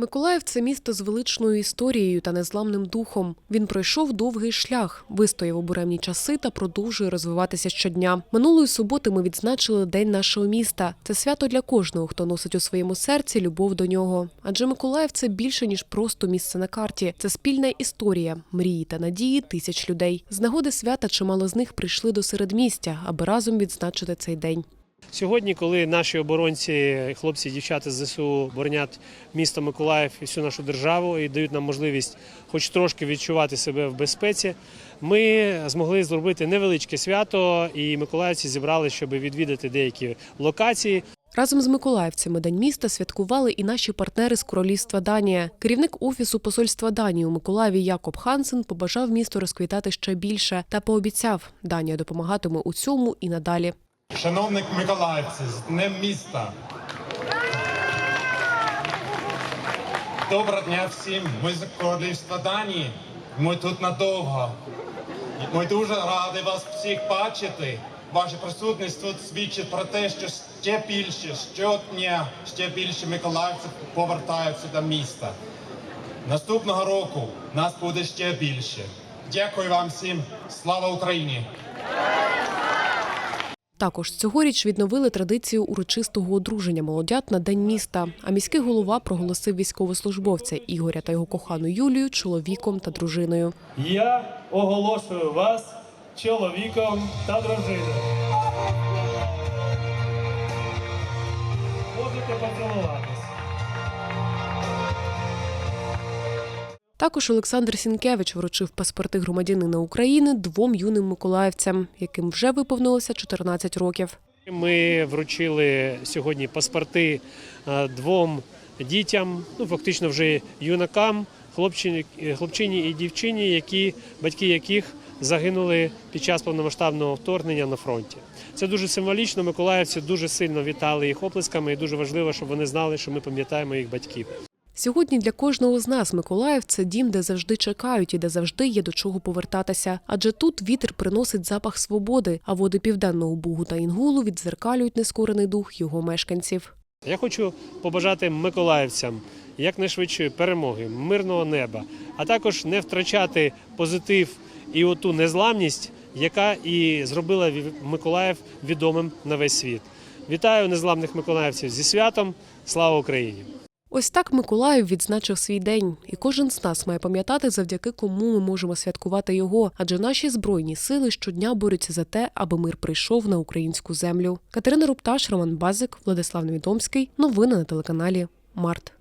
Миколаїв це місто з величною історією та незламним духом. Він пройшов довгий шлях, вистояв у буремні часи та продовжує розвиватися щодня. Минулої суботи ми відзначили День нашого міста. Це свято для кожного, хто носить у своєму серці любов до нього. Адже Миколаїв це більше ніж просто місце на карті. Це спільна історія, мрії та надії тисяч людей. З нагоди свята чимало з них прийшли до середмістя, аби разом відзначити цей день. Сьогодні, коли наші оборонці, хлопці дівчата з ЗСУ боронять місто Миколаїв і всю нашу державу і дають нам можливість хоч трошки відчувати себе в безпеці, ми змогли зробити невеличке свято, і миколаївці зібрали, щоб відвідати деякі локації. Разом з миколаївцями День міста святкували і наші партнери з королівства Данія. Керівник офісу посольства Данії у Миколаєві Якоб Хансен побажав місту розквітати ще більше та пообіцяв, Данія допомагатиме у цьому і надалі. Шановні миколаївці, з Днем міста. Доброго дня всім. Ми з королівства Данії. Ми тут надовго. Ми дуже раді вас всіх бачити. Ваша присутність тут свідчить про те, що ще більше, щодня ще більше миколаївців повертаються до міста. Наступного року нас буде ще більше. Дякую вам всім. Слава Україні! Також цьогоріч відновили традицію урочистого одруження молодят на День міста. А міський голова проголосив військовослужбовця Ігоря та його кохану Юлію чоловіком та дружиною. Я оголошую вас чоловіком та дружиною. Можете поцілуватись. Також Олександр Сінкевич вручив паспорти громадянина України двом юним миколаївцям, яким вже виповнилося 14 років. Ми вручили сьогодні паспорти е, двом дітям, ну фактично вже юнакам, хлопчині, хлопчині і дівчині, які батьки яких загинули під час повномасштабного вторгнення на фронті. Це дуже символічно. Миколаївці дуже сильно вітали їх оплесками, і дуже важливо, щоб вони знали, що ми пам'ятаємо їх батьків. Сьогодні для кожного з нас Миколаїв це дім, де завжди чекають і де завжди є до чого повертатися. Адже тут вітер приносить запах свободи, а води південного бугу та інгулу віддзеркалюють нескорений дух його мешканців. Я хочу побажати миколаївцям якнайшвидшої перемоги, мирного неба, а також не втрачати позитив і оту незламність, яка і зробила Миколаїв відомим на весь світ. Вітаю незламних миколаївців зі святом! Слава Україні! Ось так Миколаїв відзначив свій день, і кожен з нас має пам'ятати, завдяки кому ми можемо святкувати його. Адже наші збройні сили щодня борються за те, аби мир прийшов на українську землю. Катерина Рупташ, Роман Базик, Владислав Невідомський. Новини на телеканалі Март.